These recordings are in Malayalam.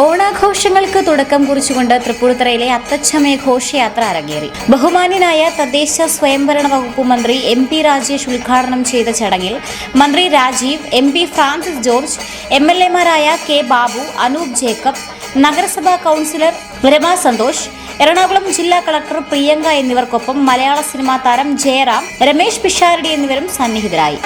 ഓണാഘോഷങ്ങൾക്ക് തുടക്കം കുറിച്ചുകൊണ്ട് തൃപ്പൂണിത്തുറയിലെ അത്തച്ചമയ ഘോഷയാത്ര അരങ്ങേറി. ബഹുമാന്യനായ തദ്ദേശ സ്വയംഭരണ വകുപ്പ് മന്ത്രി എം പി രാജേഷ് ഉദ്ഘാടനം ചെയ്ത ചടങ്ങിൽ മന്ത്രി Rajeev M P Francis George M L എമാരായ K Babu Anoop Jacob നഗരസഭാ കൗൺസിലർ രമ സന്തോഷ് എറണാകുളം ജില്ലാ കളക്ടർ പ്രിയങ്ക എന്നിവർക്കൊപ്പം മലയാള സിനിമാ താരം ജയറാം രമേശ് പിഷാരടി എന്നിവരും സന്നിഹിതരായി.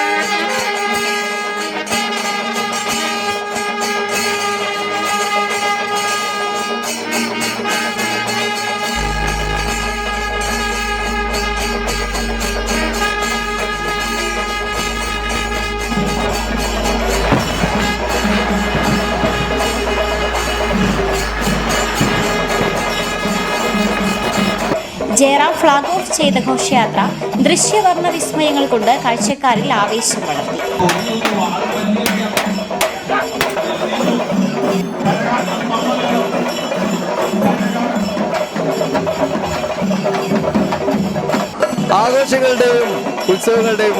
ജയറാം ഫ്ളാഗ് ഓഫ് ചെയ്ത ഘോഷയാത്ര ദൃശ്യവർണ വിസ്മയങ്ങൾ കൊണ്ട് കാഴ്ചക്കാരിൽ ആവേശം വളർത്തി. ആഘോഷങ്ങളുടെയും ഉത്സവങ്ങളുടെയും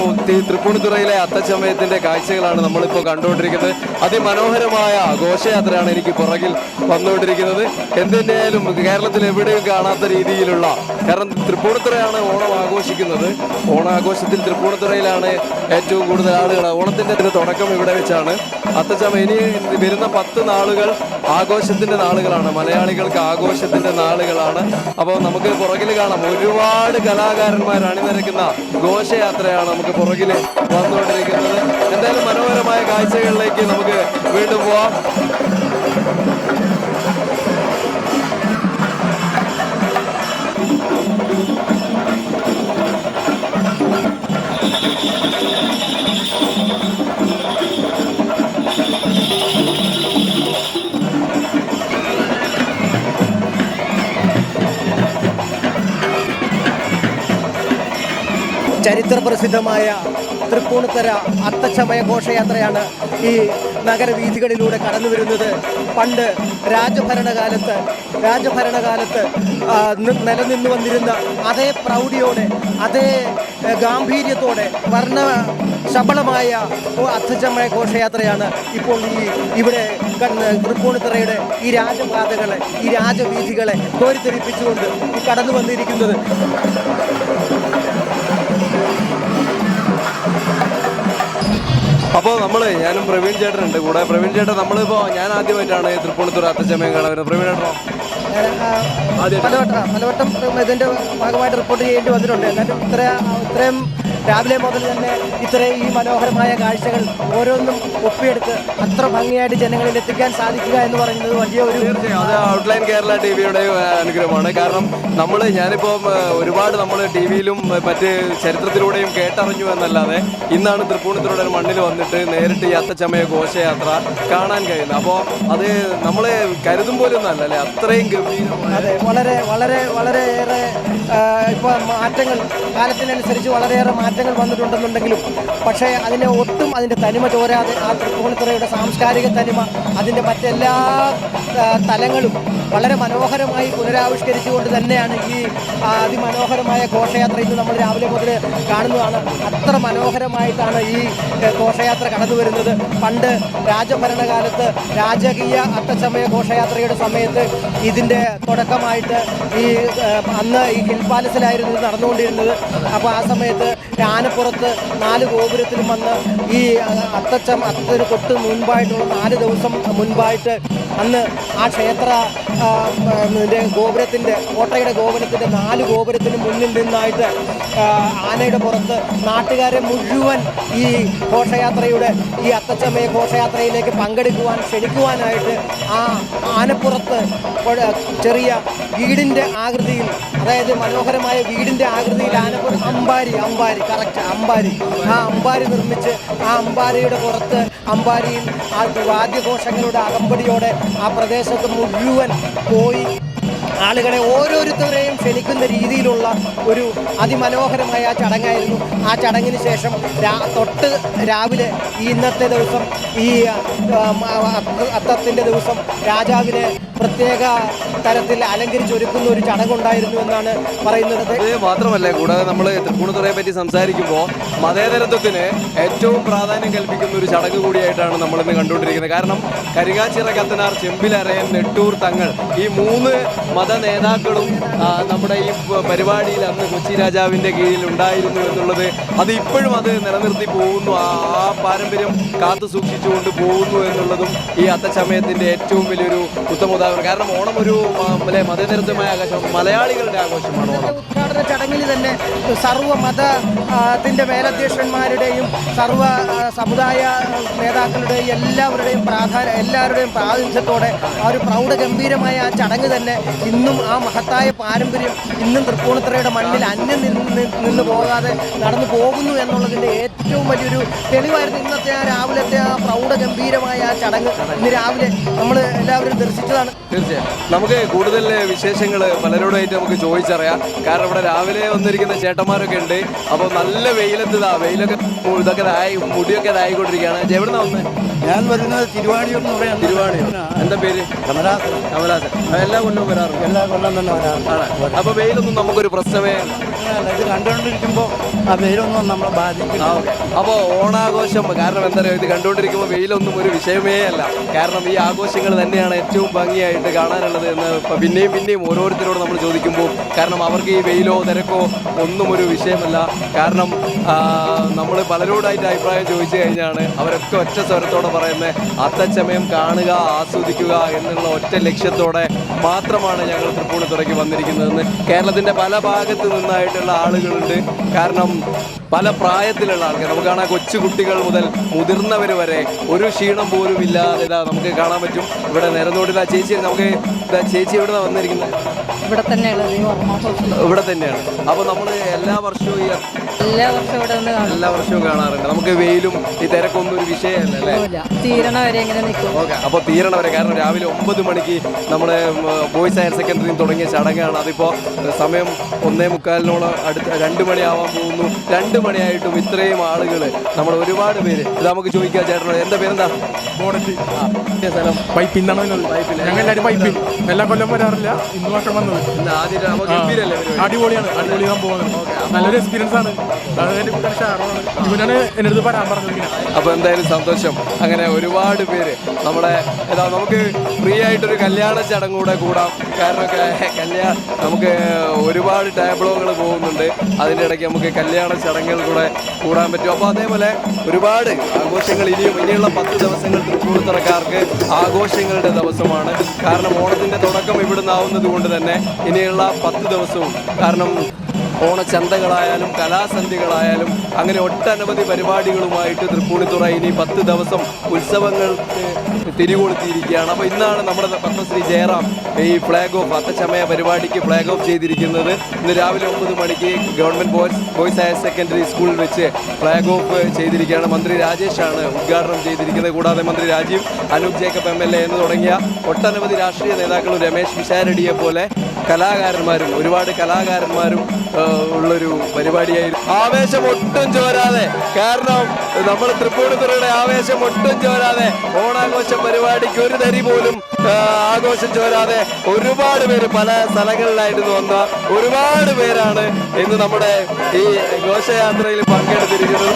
തൃപ്പൂണിത്തുറയിലെ അത്തച്ചമയത്തിന്റെ കാഴ്ചകളാണ് നമ്മളിപ്പോൾ കണ്ടുകൊണ്ടിരിക്കുന്നത്. അതിമനോഹരമായ ഘോഷയാത്രയാണ് എനിക്ക് പുറകിൽ വന്നുകൊണ്ടിരിക്കുന്നത്. എന്തിനായാലും കേരളത്തിൽ എവിടെയും കാണാത്ത രീതിയിലുള്ള കാരണം തൃപ്പൂണിത്തുറയാണ് ഓണം ആഘോഷിക്കുന്നത്. ഓണാഘോഷത്തിൽ തൃപ്പൂണിത്തുറയിലാണ് ഏറ്റവും കൂടുതൽ ആളുകൾ. ഓണത്തിന്റെ തുടക്കം ഇവിടെ വെച്ചാണ്. അത്തച്ചമയം ഇനി വരുന്ന പത്ത് നാളുകൾ ആഘോഷത്തിന്റെ നാളുകളാണ്. മലയാളികൾക്ക് ആഘോഷത്തിന്റെ നാളുകളാണ്. അപ്പോൾ നമുക്ക് പുറകിൽ കാണാം. ഒരുപാട് കലാകാരന്മാർ അണിനിരക്കുന്ന ഘോഷയാത്രയാണ് നമുക്ക് പുറകിൽ വന്നുകൊണ്ടിരിക്കുന്നത്. എന്തായാലും മനോഹരമായ കാഴ്ചകളിലേക്ക് നമുക്ക് വീണ്ടും പോവാം. ചരിത്രപ്രസിദ്ധമായ തൃപ്പൂണിത്തര അത്തച്ചമയ ഘോഷയാത്രയാണ് ഈ നഗരവീഥികളിലൂടെ കടന്നു വരുന്നത് പണ്ട് രാജഭരണകാലത്ത് രാജഭരണകാലത്ത് നിലനിന്നു വന്നിരുന്ന അതേ പ്രൗഢിയോടെ അതേ ഗാംഭീര്യത്തോടെ വർണ ശബളമായ അത്തച്ചമയ ഘോഷയാത്രയാണ് ഇപ്പോൾ ഈ ഇവിടെ തൃപ്പൂണിത്തറയുടെ ഈ രാജപാതകളെ ഈ രാജവീഥികളെ കോരിത്തെറിപ്പിച്ചുകൊണ്ട് കടന്നു വന്നിരിക്കുന്നത് അപ്പോൾ നമ്മൾ ഞാനും പ്രവീൺ ചേട്ടനുണ്ട് കൂടെ പ്രവീൺ ചേട്ടൻ നമ്മളിപ്പോൾ ഞാൻ ആദ്യമായിട്ടാണ് ഈ തൃപ്പൂണിത്തൂർ അത്തച്ചമയം കാണാൻ വരുന്നത് പ്രവീൺ ചേട്ടനോ? പലവട്ടം പലവട്ടം ഇതിന്റെ ഭാഗമായിട്ട് റിപ്പോർട്ട് ചെയ്യേണ്ടി വന്നിട്ടുണ്ട് എന്നാലും ഇത്ര ഇത്രയും രാവിലെ മുതൽ തന്നെ ഇത്രയും ഈ മനോഹരമായ കാഴ്ചകൾ ഓരോന്നും ഒപ്പിയെടുത്ത് അത്ര ഭംഗിയായിട്ട് ജനങ്ങളിൽ എത്തിക്കാൻ സാധിക്കുക എന്ന് പറയുന്നത് വലിയ ഒരു അത് ഔട്ട്ലൈൻ കേരള ടി വിയുടെ അനുഗ്രഹമാണ്. കാരണം നമ്മൾ ഞാനിപ്പോൾ ഒരുപാട് നമ്മൾ ടി വിയിലും മറ്റ് ചരിത്രത്തിലൂടെയും കേട്ടറിഞ്ഞു എന്നല്ലാതെ ഇന്നാണ് തൃപ്പൂണിത്തുറയുടെ മണ്ണിൽ വന്നിട്ട് നേരിട്ട് ഈ അത്തച്ചമയ ഘോഷയാത്ര കാണാൻ കഴിയുന്നത്. അപ്പോൾ അത് നമ്മൾ കരുതും പോലും നല്ല അല്ലേ അത്രയും അതെ വളരെ വളരെ വളരെയേറെ ഇപ്പോൾ മാറ്റങ്ങൾ കാലത്തിനനുസരിച്ച് വളരെയേറെ മാറ്റങ്ങൾ വന്നിട്ടുണ്ടെന്നുണ്ടെങ്കിലും പക്ഷേ അതിനെ ഒട്ടും അതിന്റെ തനിമ ചോരാതെ ആ തൃപ്പൂണിത്തുറയുടെ സാംസ്കാരിക തനിമ അതിന്റെ മറ്റെല്ലാ തലങ്ങളും വളരെ മനോഹരമായി പുനരാവിഷ്കരിച്ചുകൊണ്ട് തന്നെയാണ് ഈ അതിമനോഹരമായ ഘോഷയാത്ര ഇന്ന് നമ്മൾ രാവിലെ മുതൽ കാണുന്നതാണ്. അത്ര മനോഹരമായിട്ടാണ് ഈ ഘോഷയാത്ര കടന്നു വരുന്നത്. പണ്ട് രാജഭരണകാലത്ത് രാജകീയ അത്തച്ചമയ ഘോഷയാത്രയുടെ സമയത്ത് ഇതിന്റെ തുടക്കമായിട്ട് ഈ അന്ന് ഈ ഹിൽ പാലസിലായിരുന്നു നടന്നുകൊണ്ടിരുന്നത്. അപ്പോൾ ആ സമയത്ത് ആനപ്പുറത്ത് നാല് ഗോപുരത്തിലും വന്ന് ഈ അത്തച്ചം അത്തത്തിന് തൊട്ട് മുൻപായിട്ടുള്ള നാല് ദിവസം മുൻപായിട്ട് അന്ന് ആ ക്ഷേത്ര ഇതിന്റെ ഗോപുരത്തിന്റെ കോട്ടയുടെ ഗോപുരത്തിന്റെ നാല് ഗോപുരത്തിന് മുന്നിൽ നിന്നായിട്ട് ആനയുടെ പുറത്ത് നാട്ടുകാരെ മുഴുവൻ ഈ ഘോഷയാത്രയുടെ ഈ അത്തച്ചമയ ഘോഷയാത്രയിലേക്ക് പങ്കെടുക്കുവാൻ ക്ഷണിക്കുവാനായിട്ട് ആ ആനപ്പുറത്ത് ചെറിയ വീടിന്റെ ആകൃതിയിൽ അതായത് മനോഹരമായ വീടിന്റെ ആകൃതിയിൽ ആനപ്പുറം അമ്പാരി അമ്പാരി കറക്റ്റ് അമ്പാരി. ആ അമ്പാരി നിർമ്മിച്ച് ആ അമ്പാരിയുടെ പുറത്ത് അമ്പാരിയിൽ ആ വാദ്യഘോഷങ്ങളുടെ അകമ്പടിയോടെ ആ പ്രദേശത്ത് മുഴുവൻ പോയി. ആളുകളെ ഓരോരുത്തരെയും ക്ഷണിക്കുന്ന രീതിയിലുള്ള ഒരു അതിമനോഹരമായ ആ ചടങ്ങായിരുന്നു. ആ ചടങ്ങിന് ശേഷം തൊട്ട് രാവിലെ ഈ ഇന്നത്തെ ദിവസം ഈ അത്തത്തിന്റെ ദിവസം രാജാവിനെ പ്രത്യേക തരത്തിൽ അലങ്കരിച്ചൊരുക്കുന്ന ഒരു ചടങ്ങുണ്ടായിരുന്നു എന്നാണ് പറയുന്നത്. ഇത് മാത്രമല്ല കൂടാതെ നമ്മൾ തൃപ്പൂണിത്തുറയെ പറ്റി സംസാരിക്കുമ്പോൾ മതേതരത്വത്തിന് ഏറ്റവും പ്രാധാന്യം കൽപ്പിക്കുന്ന ഒരു ചടങ്ങ് കൂടിയായിട്ടാണ് നമ്മൾ ഇന്ന് കണ്ടുകൊണ്ടിരിക്കുന്നത്. കാരണം കരികാച്ചിറ കത്തനാർ ചെമ്പിലറയൻ നെട്ടൂർ തങ്ങൾ ഈ മൂന്ന് മത നേതാക്കളും നമ്മുടെ ഈ പരിപാടിയിൽ അന്ന് കൊച്ചി രാജാവിന്റെ കീഴിൽ ഉണ്ടായിരുന്നു എന്നുള്ളത് അത് ഇപ്പോഴും അത് നിലനിർത്തി പോകുന്നു. ആ പാരമ്പര്യം കാത്തു സൂക്ഷിച്ചുകൊണ്ട് പോകുന്നു എന്നുള്ളതും ഈ അത്തച്ചമയത്തിന്റെ ഏറ്റവും വലിയൊരു ഉത്തമ ഉദാഹരണം കാരണം ഓണം ഒരു ആ, മതനിരുദ്ധമായ ആഘോഷം മലയാളികളുടെ ആഘോഷമാണ് ഓണം. ഉദ്ഘാടന ചടങ്ങിൽ തന്നെ സർവ മതത്തിന്റെ മേലധ്യക്ഷന്മാരുടെയും സർവ സമുദായ നേതാക്കളുടെയും എല്ലാവരുടെയും പ്രാധാന്യ എല്ലാവരുടെയും പ്രാതിനിധ്യത്തോടെ ആ ഒരു പ്രൗഢഗംഭീരമായ ആ ചടങ്ങ് തന്നെ ഇന്നും ആ മഹത്തായ പാരമ്പര്യം ഇന്നും തൃപ്പൂണിത്തുറയുടെ മണ്ണിൽ അന്യം നിന്ന് നിന്ന് പോകാതെ നടന്നു പോകുന്നു എന്നുള്ളതിന്റെ ഏറ്റവും വലിയൊരു തെളിവായിരുന്നു ഇന്നത്തെ ആ രാവിലത്തെ ആ പ്രൗഢഗംഭീരമായ ആ ചടങ്ങ്. ഇന്ന് രാവിലെ നമ്മൾ എല്ലാവരും ദർശിച്ചതാണ്. തീർച്ചയായും. നമുക്ക് കൂടുതൽ വിശേഷങ്ങൾ പലരോടായിട്ട് നമുക്ക് ചോദിച്ചറിയാം. കാരണം ഇവിടെ രാവിലെ വന്നിരിക്കുന്ന ചേട്ടന്മാരൊക്കെ ഉണ്ട്. അപ്പോൾ നല്ല വെയിലത്ത് വെയിലൊക്കെ ഇതൊക്കെ ഇതായി മുടിയൊക്കെ ഇതായിക്കൊണ്ടിരിക്കുകയാണ്. എവിടെ നിന്നാ വന്നത് ഞാൻ വരുന്നത് തിരുവാണിയൂർ എന്ന് പറയാം. തിരുവാണി എന്താ പേര്? കമലാസൻ. കമലാസൻ. ആ, എല്ലാ കൊല്ലവും വരാറുണ്ട്. എല്ലാ കൊല്ലം തന്നെ വരാറുണ്ട്. അപ്പോൾ വെയിലൊന്നും നമുക്കൊരു പ്രശ്നമേ ഇത് കണ്ടുകൊണ്ടിരിക്കുമ്പോൾ ആ വെയിലൊന്നും നമ്മളെ ബാധിക്കില്ല. അപ്പോൾ ഓണാഘോഷം കാരണം എന്താ പറയുക ഇത് കണ്ടുകൊണ്ടിരിക്കുമ്പോൾ വെയിലൊന്നും ഒരു വിഷയമേ അല്ല. കാരണം ഈ ആഘോഷങ്ങൾ തന്നെയാണ് ഏറ്റവും ഭംഗിയായിട്ട് കാണാനുള്ളത് എന്ന് ഇപ്പൊ പിന്നെയും പിന്നെയും ഓരോരുത്തരോട് നമ്മൾ ചോദിക്കുമ്പോൾ കാരണം അവർക്ക് ഈ വെയിലോ തിരക്കോ ഒന്നും ഒരു വിഷയമല്ല. കാരണം നമ്മൾ പലരോടായിട്ട് അഭിപ്രായം ചോദിച്ചു കഴിഞ്ഞാണ് അവരൊക്കെ ഒറ്റ സ്വരത്തോടെ പറയുന്നത് അത്തച്ചമയം കാണുക ആസ്വദിക്കുക എന്നുള്ള ഒറ്റ ലക്ഷ്യത്തോടെ മാത്രമാണ് ഞങ്ങൾ തൃപ്പൂണിത്തുറയ്ക്ക് വന്നിരിക്കുന്നതെന്ന് കേരളത്തിന്റെ പല ഭാഗത്തു നിന്നായിട്ടുള്ള ആളുകളുണ്ട്. കാരണം പല പ്രായത്തിലുള്ള ആൾക്കാർ. നമുക്ക് കാണാം കൊച്ചു കുട്ടികൾ മുതൽ മുതിർന്നവർ വരെ ഒരു ക്ഷീണം പോലും ഇല്ലാതെ ഇതാ നമുക്ക് കാണാൻ പറ്റും. ഇവിടെ നിരന്നോടില്ല ചേച്ചി. നമുക്ക് ഇതാ ചേച്ചി എവിടെ വന്നിരിക്കുന്നത്? ഇവിടെ തന്നെയാണ്. ഇവിടെ തന്നെയാണ്. അപ്പോൾ നമ്മൾ എല്ലാ വർഷവും എല്ലാ വർഷവും ഇവിടെ കാണും. എല്ലാ വർഷവും കാണാറുണ്ട്. നമുക്ക് വെയിലും ഈ തിരക്കൊന്നും ഒരു വിഷയമല്ല അല്ലേ? തീരണ വരെ ഇങ്ങനെ നിൽക്കും. ഓക്കെ. അപ്പോൾ തീരണവരെ കാരണം രാവിലെ ഒമ്പത് മണിക്ക് നമ്മുടെ ബോയ്സ് ഹയർ സെക്കൻഡറിയിൽ തുടങ്ങിയ ചടങ്ങാണ്. അതിപ്പോൾ സമയം ഒന്നേ മുക്കാലിനോളം അടുത്ത് രണ്ട് മണിയാവാൻ പോകുന്നു. രണ്ട് മണിയായിട്ടും ഇത്രയും ആളുകൾ നമ്മൾ ഒരുപാട് പേര്. ഇത് നമുക്ക് ചോദിക്കാം ചേട്ടനോട്. എന്താ പേരെന്താ? ഈ സ്ഥലം. പൈപ്പിൽ നിന്നാണ് വന്നത് ഞങ്ങൾ എല്ലാവരും പൈപ്പിൽ. എല്ലാ കൊല്ലം വരാറില്ല. ഇന്ന് വർഷം വന്നത്. അടിപൊളിയാണ്. അടിപൊളി സംഭവമാണ് നല്ലൊരു എക്സ്പീരിയൻസ് ആണ്. ഇവനാണ് എന്റെ അടുത്ത് പറയാൻ പറഞ്ഞത് അപ്പോൾ എന്തായാലും സന്തോഷം. അങ്ങനെ ഒരുപാട് പേര് നമ്മുടെ നമുക്ക് ഫ്രീ ആയിട്ടൊരു കല്യാണ ചടങ്ങൂടെ കൂടാം. കാരണം കല്യാണം നമുക്ക് ഒരുപാട് ടാബ്ലോകൾ പോകുന്നുണ്ട്. അതിന്റെ ഇടയ്ക്ക് നമുക്ക് കല്യാണ ചടങ്ങുകൾ കൂടെ കൂടാൻ പറ്റും. അപ്പോൾ അതേപോലെ ഒരുപാട് ആഘോഷങ്ങൾ ഇനിയും ഇനിയുള്ള പത്ത് ദിവസങ്ങൾ തൃപ്പൂണിത്തുറക്കാർക്ക് ആഘോഷങ്ങളുടെ ദിവസമാണ്. കാരണം ഓണത്തിന്റെ തുടക്കം ഇവിടുന്ന് ആവുന്നത് കൊണ്ട് തന്നെ ഇനിയുള്ള പത്ത് ദിവസവും കാരണം ഓണച്ചന്തകളായാലും കലാസന്ധ്യകളായാലും അങ്ങനെ ഒട്ടനവധി പരിപാടികളുമായിട്ട് തൃപ്പൂണിത്തുറ ഇനി പത്ത് ദിവസം ഉത്സവങ്ങൾക്ക് തിരികൊളുത്തിയിരിക്കുകയാണ്. അപ്പോൾ ഇന്നാണ് നമ്മുടെ പത്മശ്രീ ജയറാം ഈ ഫ്ലാഗ് ഓഫ് അത്തച്ചമയ പരിപാടിക്ക് ഫ്ലാഗ് ഓഫ് ചെയ്തിരിക്കുന്നത്. ഇന്ന് രാവിലെ ഒമ്പത് മണിക്ക് government boys boys higher secondary സ്കൂളിൽ വെച്ച് ഫ്ലാഗ് ഓഫ് ചെയ്തിരിക്കുകയാണ്. മന്ത്രി രാജേഷാണ് ഉദ്ഘാടനം ചെയ്തിരിക്കുന്നത്. കൂടാതെ മന്ത്രി Rajeev Anoop Jacob M L A എന്ന് തുടങ്ങിയ ഒട്ടനവധി രാഷ്ട്രീയ നേതാക്കളും രമേശ് വിശാരടിയെ പോലെ കലാകാരന്മാരും ഒരുപാട് കലാകാരന്മാരും ഉള്ളൊരു പരിപാടിയായിരുന്നു. ആവേശം ഒട്ടും ചോരാതെ. കാരണം നമ്മൾ തൃപ്പൂണിത്തുറയുടെ ആവേശം ഒട്ടും ചോരാതെ. ഓണാഘോഷ പരിപാടിക്ക് ഒരു തരി പോലും ആഘോഷം ചോരാതെ ഒരുപാട് പേര് പല സ്ഥലങ്ങളിലായിരുന്നു വന്ന ഒരുപാട് പേരാണ് ഇന്ന് നമ്മുടെ ഈ ഘോഷയാത്രയിൽ പങ്കെടുത്തിരിക്കുന്നത്.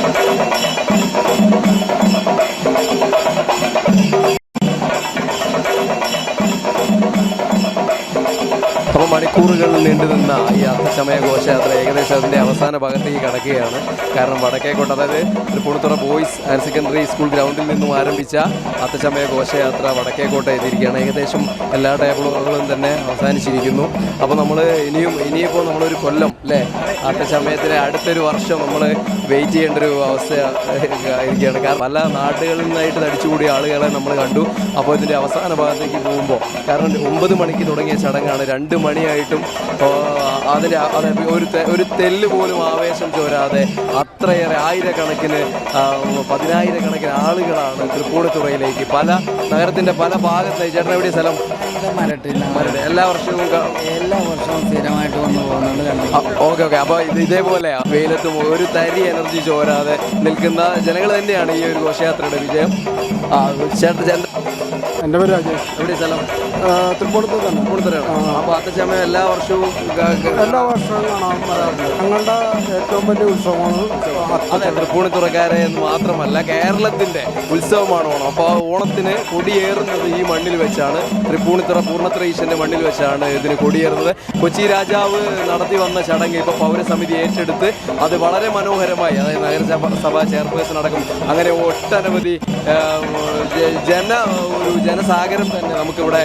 മണിക്കൂറുകൾ നീണ്ടു നിന്ന ഈ അർദ്ധസമയ ഘോഷയാത്ര ഏകദേശം അതിന്റെ അവസാന ഭാഗത്തേക്ക് കടക്കുകയാണ്. കാരണം വടക്കേക്കോട്ട് അതായത് Tripunithura boys higher secondary school ഗ്രൗണ്ടിൽ നിന്നും ആരംഭിച്ച അർദ്ധസമയ ഘോഷയാത്ര വടക്കേക്കോട്ട് എത്തിയിരിക്കുകയാണ്. ഏകദേശം എല്ലാ ടേബിളുകളും തന്നെ അവസാനിച്ചിരിക്കുന്നു. അപ്പോൾ നമ്മൾ ഇനിയും ഇനിയിപ്പോൾ നമ്മളൊരു കൊല്ലം അല്ലേ? അർത്ഥസമയത്തിലെ അടുത്തൊരു വർഷം നമ്മൾ വെയിറ്റ് ചെയ്യേണ്ട ഒരു അവസ്ഥ ആയിരിക്കുകയാണ് കാരണം പല നാടുകളിൽ നിന്നായിട്ട് തടിച്ചുകൂടിയ ആളുകളെ നമ്മൾ കണ്ടു. അപ്പോൾ ഇതിന്റെ അവസാന ഭാഗത്തേക്ക് പോകുമ്പോൾ കാരണം ഒമ്പത് മണിക്ക് തുടങ്ങിയ ചടങ്ങാണ്. രണ്ട് മണിയായിട്ടും ആ, അതിന്റെ ഒരു ഒരു തെല്ല് പോലും ആവേശം ചോരാതെ അത്രയേറെ ആയിരക്കണക്കിന് പതിനായിരക്കണക്കിന് ആളുകളാണ് തൃപ്പൂണിത്തുറയിലേക്ക്. പല നഗരത്തിന്റെ പല ഭാഗത്തായി ചേട്ടൻ എവിടെ സ്ഥലം? മരട്. എല്ലാ വർഷവും എല്ലാ വർഷവും സ്ഥിരമായിട്ട് വന്ന് പോകുന്നുണ്ട് ഓക്കെ ഓക്കെ. അപ്പോൾ ഇത് ഇതേപോലെ വെയിലത്ത് ഒരു തരി എനർജി ചോരാതെ നിൽക്കുന്ന ജനങ്ങൾ തന്നെയാണ് ഈ ഒരു ഘോഷയാത്രയുടെ വിജയം. ചേട്ടൻ എന്റെ പേര് രാജേഷ്. എവിടെ സ്ഥലം? തൃപ്പൂണിത്തൂർ തന്നെ തൃപ്പൂണിത്തുറയാണ് അപ്പൊ അത്തച്ചമ്മ എല്ലാ വർഷവും എല്ലാ വർഷവും കാണാൻ വരാറുണ്ട് ഞങ്ങളുടെ ഏറ്റവും വലിയ ഉത്സവമാണ് അതെ തൃപ്പൂണിത്തുറക്കാരെ എന്ന് മാത്രമല്ല കേരളത്തിന്റെ ഉത്സവമാണ് ഓണം. അപ്പോൾ ആ ഓണത്തിന് കൊടിയേറുന്നത് ഈ മണ്ണിൽ വെച്ചാണ്. തൃപ്പൂണിത്തുറ പൂർണത്ര മണ്ണിൽ വെച്ചാണ് ഇതിന് കൊടിയേറുന്നത്. കൊച്ചി രാജാവ് നടത്തി വന്ന ചടങ്ങ് ഇപ്പോൾ പൗരസമിതി ഏറ്റെടുത്ത് അത് വളരെ മനോഹരമായി അതായത് നഗരസഭ സഭ ചെയർപേഴ്സൺ അടക്കം അങ്ങനെ ഒട്ടനവധി ജന ഒരു ജനസാഗരം തന്നെ നമുക്കിവിടെ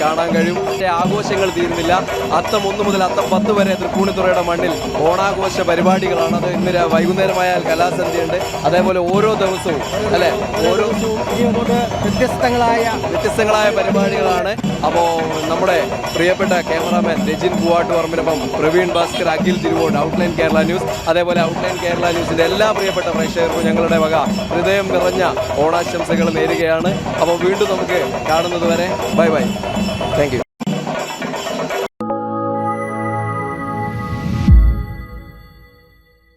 കാണാൻ കഴിയും. പക്ഷേ ആഘോഷങ്ങൾ തീരുന്നില്ല. അത്തം ഒന്ന് മുതൽ അത്തം പത്ത് വരെ തൃപ്പൂണിത്തുറയുടെ മണ്ണിൽ ഓണാഘോഷ പരിപാടികളാണ്. അത് ഇന്ന് വൈകുന്നേരമായാൽ കലാസന്ധ്യയുണ്ട്. അതേപോലെ ഓരോ ദിവസവും അല്ലെ? ഓരോ വ്യത്യസ്തങ്ങളായ വ്യത്യസ്തങ്ങളായ പരിപാടികളാണ്. അപ്പോൾ നമ്മുടെ പ്രിയപ്പെട്ട ക്യാമറാമാൻ രജിൻ പൂവാട്ട് വർമ്മനൊപ്പം പ്രവീൺ ഭാസ്കർ അഖിൽ തിരുവോട് ഔട്ട്ലൈൻ കേരള ന്യൂസ്. അതേപോലെ ഔട്ട്ലൈൻ കേരള ന്യൂസിന്റെ എല്ലാ പ്രിയപ്പെട്ട പ്രേക്ഷകർക്കും ഞങ്ങളുടെ വക ഹൃദയം നിറഞ്ഞ ഓണാശംസകൾ നേരുകയാണ്. അപ്പോൾ വീണ്ടും നമുക്ക് കാണുന്നത് വരെ ബൈ ബൈ. താങ്ക്